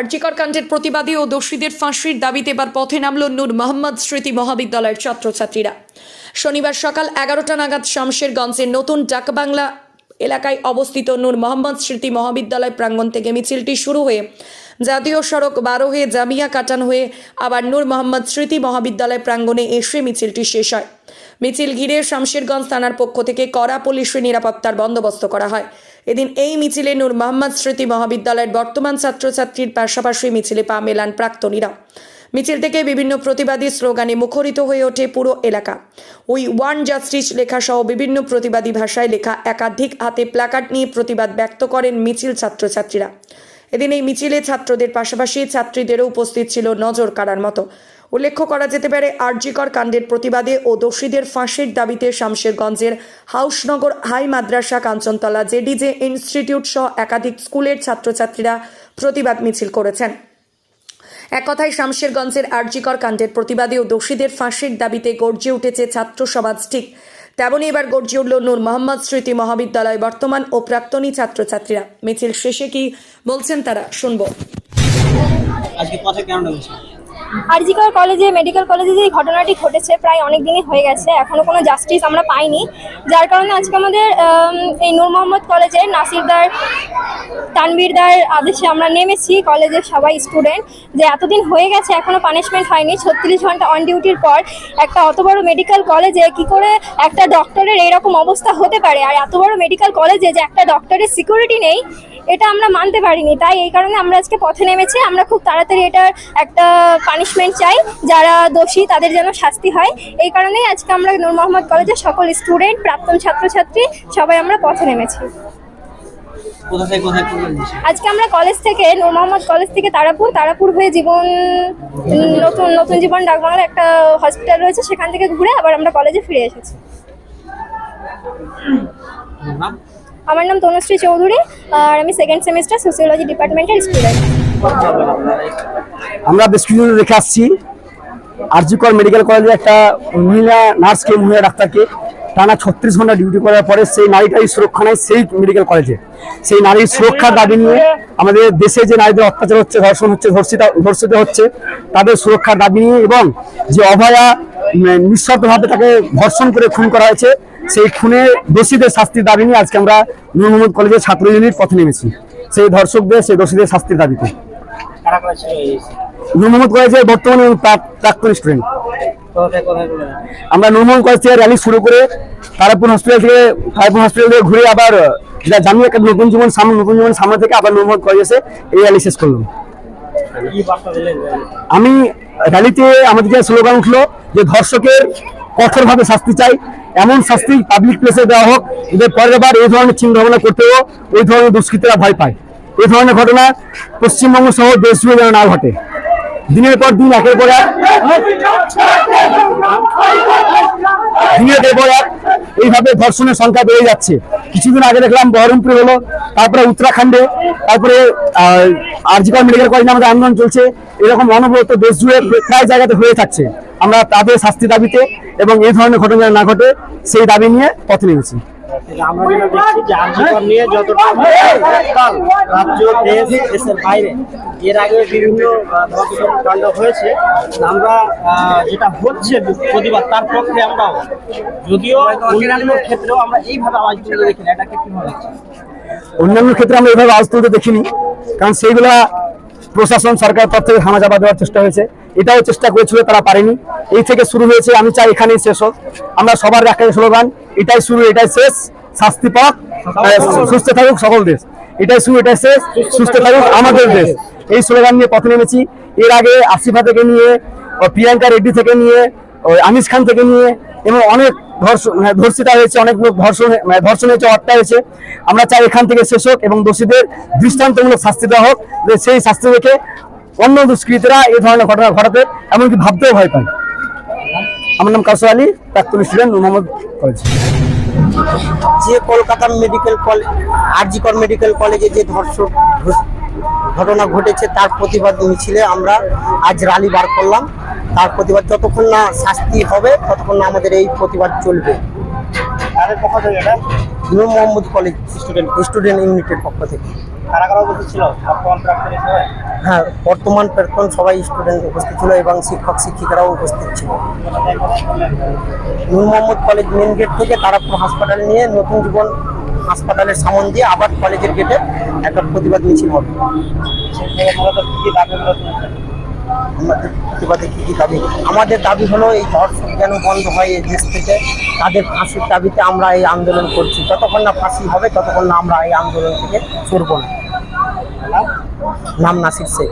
আর্জিকর কাণ্ডের প্রতিবাদী ও দোষীদের ফাঁসির দাবিতে এবার পথে নামল নূর মোহাম্মদ স্মৃতি মহাবিদ্যালয়ের ছাত্রছাত্রীরা। শনিবার সকাল এগারোটা নাগাদ শামশেরগঞ্জের নতুন ডাকবাংলা এলাকায় অবস্থিত নূর মোহাম্মদ স্মৃতি মহাবিদ্যালয় প্রাঙ্গণ থেকে মিছিলটি শুরু হয়ে জাতীয় সড়ক বারো হয়ে জামিয়া কাটান হয়ে আবার নূর মোহাম্মদ স্মৃতি মহাবিদ্যালয় প্রাঙ্গণে এসে মিছিলটি শেষ হয়। মিছিল ঘিরে শামশেরগঞ্জ থানার পক্ষ থেকে কড়া পুলিশের নিরাপত্তার বন্দোবস্ত করা হয়। এদিন এই মিছিলে নূর মোহাম্মদ স্মৃতি মহাবিদ্যালয়ের বর্তমান ছাত্রছাত্রীর পাশাপাশি মিছিলে পা মেলান প্রাক্তনীরা। মিছিল থেকে বিভিন্ন প্রতিবাদী স্লোগানে মুখরিত হয়ে ওঠে পুরো এলাকা। উই ওয়ান জাস্টিস লেখা সহ বিভিন্ন প্রতিবাদী ভাষায় লেখা একাধিক হাতে প্ল্যাকার্ড নিয়ে প্রতিবাদ ব্যক্ত করেন মিছিল ছাত্রছাত্রীরা। এদিন এই মিছিলে ছাত্রদের পাশাপাশি ছাত্রীদেরও উপস্থিত ছিল নজর কাড়ার মতো। উল্লেখ্য করা যেতে পারে, আরজিকর কাণ্ডের প্রতিবাদে ও দোষীদের ফাঁসির দাবিতে শামশেরগঞ্জের Hausnagar high Madrasah Kanchantala JDJ institute সহ একাধিক স্কুলের ছাত্রছাত্রীরা প্রতিবাদ মিছিল করেছেন। এক কথায়, শামশেরগঞ্জের আরজিকর কাণ্ডের প্রতিবাদে ও দোষীদের ফাঁসির দাবিতে গর্জে উঠেছে ছাত্র সমাজ ঠিক। তেমনই এবার গর্জে উঠল নূর মোহাম্মদ স্মৃতি মহাবিদ্যালয় বর্তমান ও প্রাক্তনী ছাত্রছাত্রীরা। মিছিল শেষে কি বলছেন তারা, শুনব। আজকে পথে কেন আরজিকর কলেজে, মেডিকেল কলেজে যে ঘটনাটি ঘটেছে প্রায় অনেক দিনই হয়ে গেছে এখনও কোনো জাস্টিস আমরা পাইনি। যার কারণে আজকে আমাদের এই নূর মোহাম্মদ কলেজে নাসিরদার তানবীরদার আদেশে আমরা নেমেছি কলেজের সবাই স্টুডেন্ট, যে এতদিন হয়ে গেছে, এখনও পানিশমেন্ট হয়নি। ছত্রিশ ঘণ্টা অন ডিউটির পর একটা অত বড় মেডিকেল কলেজে কি করে একটা ডক্টরের এইরকম অবস্থা হতে পারে? আর এত বড় মেডিকেল কলেজে যে একটা ডক্টরের সিকিউরিটি নেই, এটা আমরা মানতে পারিনি। তাই এই কারণে আমরা আজকে পথে নেমেছি। আমরা খুব তাড়াতাড়ি এটার একটা পানিশমেন্ট চাই, যারা দোষী তাদের যেন শাস্তি হয়। এই কারণেই আজকে আমরা নূর মোহাম্মদ কলেজের সকল স্টুডেন্ট, প্রাক্তন ছাত্রছাত্রী সবাই আমরা পথে নেমেছি। কোথায় কোথায় আজকে আমরা কলেজ থেকে নূর মোহাম্মদ কলেজ থেকে তারাপুর। তারাপুর হয়ে জীবন নতুন নতুন জীবন ডাকবাংলা একটা হসপিটাল রয়েছে সেখান থেকে ঘুরে আবার আমরা কলেজে ফিরে এসেছি। আমার নাম তনুশ্রী চৌধুরী আর আমি সেকেন্ড সেমিস্টার সোসিওলজি ডিপার্টমেন্টের স্টুডেন্ট আমরা বেশ কিছুদিন রেখে আসছি। আরজিকর মেডিকেল কলেজে একটা মহিলা নার্সকে মহিলা ডাক্তারকে। টানা ছত্রিশ ঘণ্টা ডিউটি করার পরে সেই নারীটাই সুরক্ষা নেয় সেই মেডিকেল কলেজে সেই নারীর সুরক্ষার দাবি নিয়ে আমাদের দেশে যে নারীদের অত্যাচার হচ্ছে ধর্ষণ হচ্ছে ধর্ষিতা ধর্ষিত হচ্ছে তাদের সুরক্ষার দাবি নিয়ে এবং যে অভয়া উম, নিঃশর্তভাবে তাকে ধর্ষণ করে খুন করা হয়েছে সেই খুনে দোষীদের শাস্তির দাবি নিয়ে আজকে আমরা নূর মোহাম্মদ কলেজের ছাত্র ইউনিট পথে নেমেছি। সেই ধর্ষকদের সেই দোষীদের শাস্তির দাবিতে। নূর মোহাম্মদ কলেজের বর্তমানে প্রাক্তন স্টুডেন্ট। আমরা নূর মোহাম্মদ কলেজ থেকে র্যালি শুরু করে তারাপুর হসপিটাল থেকে তারাপুর হসপিটাল থেকে ঘুরে আবার যেটা জানি একটা নতুন জীবন সামনে নতুন জীবন সামনে থেকে আবার নূর মোহাম্মদ কলেজ এসে এই র্যালি শেষ করলাম। আমি র্যালিতে আমাদের যে স্লোগান উঠল যে ধর্ষকের কঠোরভাবে শাস্তি চাই, এমন শাস্তি পাবলিক প্লেসে দেওয়া হোক, যে পরের বার এই ধরনের চিন্তা ভাবনা করতেও ওই ধরনের দুষ্কৃতীরা ভয় পায়। এই ধরনের ঘটনা পশ্চিমবঙ্গ সহ দেশ জুড়ে যেন না ঘটে। দিনের পর দিন একের পর এক। দিনের পর এক। এইভাবে ধর্ষণের সংখ্যা বেড়ে যাচ্ছে। কিছুদিন আগে দেখলাম বহরমপুরে হলো, তারপরে উত্তরাখণ্ডে, তারপরে আর আরজিকর মেডিকেল কলেজে আমাদের আন্দোলন চলছে। এরকম অনবরত দেশ জুড়ে প্রায় জায়গাতে হয়ে থাকছে। আমরা তাদের শাস্তি দাবিতে এবং এই ধরনের ঘটনা না ঘটে, সেই দাবি নিয়ে পথে নেমেছি। পক্ষে অন্যান্য ক্ষেত্রে আমরা এইভাবে আজ তুলতে দেখিনি। কারণ সেইগুলা প্রশাসন সরকার তরফ থেকে থামা চাপা দেওয়ার চেষ্টা হয়েছে। এটাও চেষ্টা করেছিল, তারা পারেনি। এই থেকে শুরু হয়েছে, আমি চাই এখানেই শেষ হোক। আমরা সবার একটাই স্লোগান এটাই শুরু এটাই শেষ। শাস্তি পাক। সুস্থ থাকুক সকল দেশ। এটাই শুরু এটাই শেষ। সুস্থ থাকুক আমাদের দেশ। এই স্লোগান নিয়ে পথে নেমেছি। এর আগে আসিফা থেকে নিয়ে প্রিয়াঙ্কা রেড্ডি থেকে নিয়ে ওই আমিস খান থেকে নিয়ে এবং অনেক ধর্ষণ মানে ধর্ষিতা হয়েছে অনেক লোক ধর্ষণ মানে ধর্ষণ হয়েছে হত্যা হয়েছে। আমরা চাই এখান থেকে শেষ হোক এবং দোষীদের দৃষ্টান্তমূলক শাস্তি দেওয়া হোক। যে সেই শাস্তি দেখে অন্য দুষ্কৃতীরা এই ধরনের ঘটনা ঘটাতে এমনকি ভাবতেও ভয় পায়। আমার নাম কাউসর আলী প্রাক্তন স্টুডেন্ট মোহাম্মদ কলেজ। যে Kolkata medical college RG Kar medical কলেজে যে ধর্ষণ ঘটনা ঘটেছে তার প্রতিবাদ মিছিলে আমরা আজ র্যালি বার করলাম। তার প্রতিবাদ যতক্ষণ না শাস্তি হবে ততক্ষণ না আমাদের এই প্রতিবাদ চলবে। Noor Mohammad college student student ইউনিটের পক্ষ থেকে। কারা কারা উপস্থিত ছিল? বর্তমান প্রাক্তন হ্যাঁ বর্তমান প্রাক্তন সবাই স্টুডেন্ট উপস্থিত ছিল এবং শিক্ষক শিক্ষিকারাও উপস্থিত ছিল। Noor Mohammad college main gate থেকে তারাপুর হাসপাতাল নিয়ে নতুন জীবন হাসপাতালের সামন দিয়ে আবার কলেজের গেটে একটা প্রতিবাদ মিছিল হবে। আমাদের প্রতিবাদে কি কি দাবি? আমাদের দাবি হলো এই ধর্ষণ কেন বন্ধ হয় এই দেশ থেকে। তাদের ফাঁসির দাবিতে আমরা এই আন্দোলন করছি। যতক্ষণ না ফাঁসি হবে, ততক্ষণ না আমরা এই আন্দোলন থেকে সরব। না নাম? নাসির শেখ।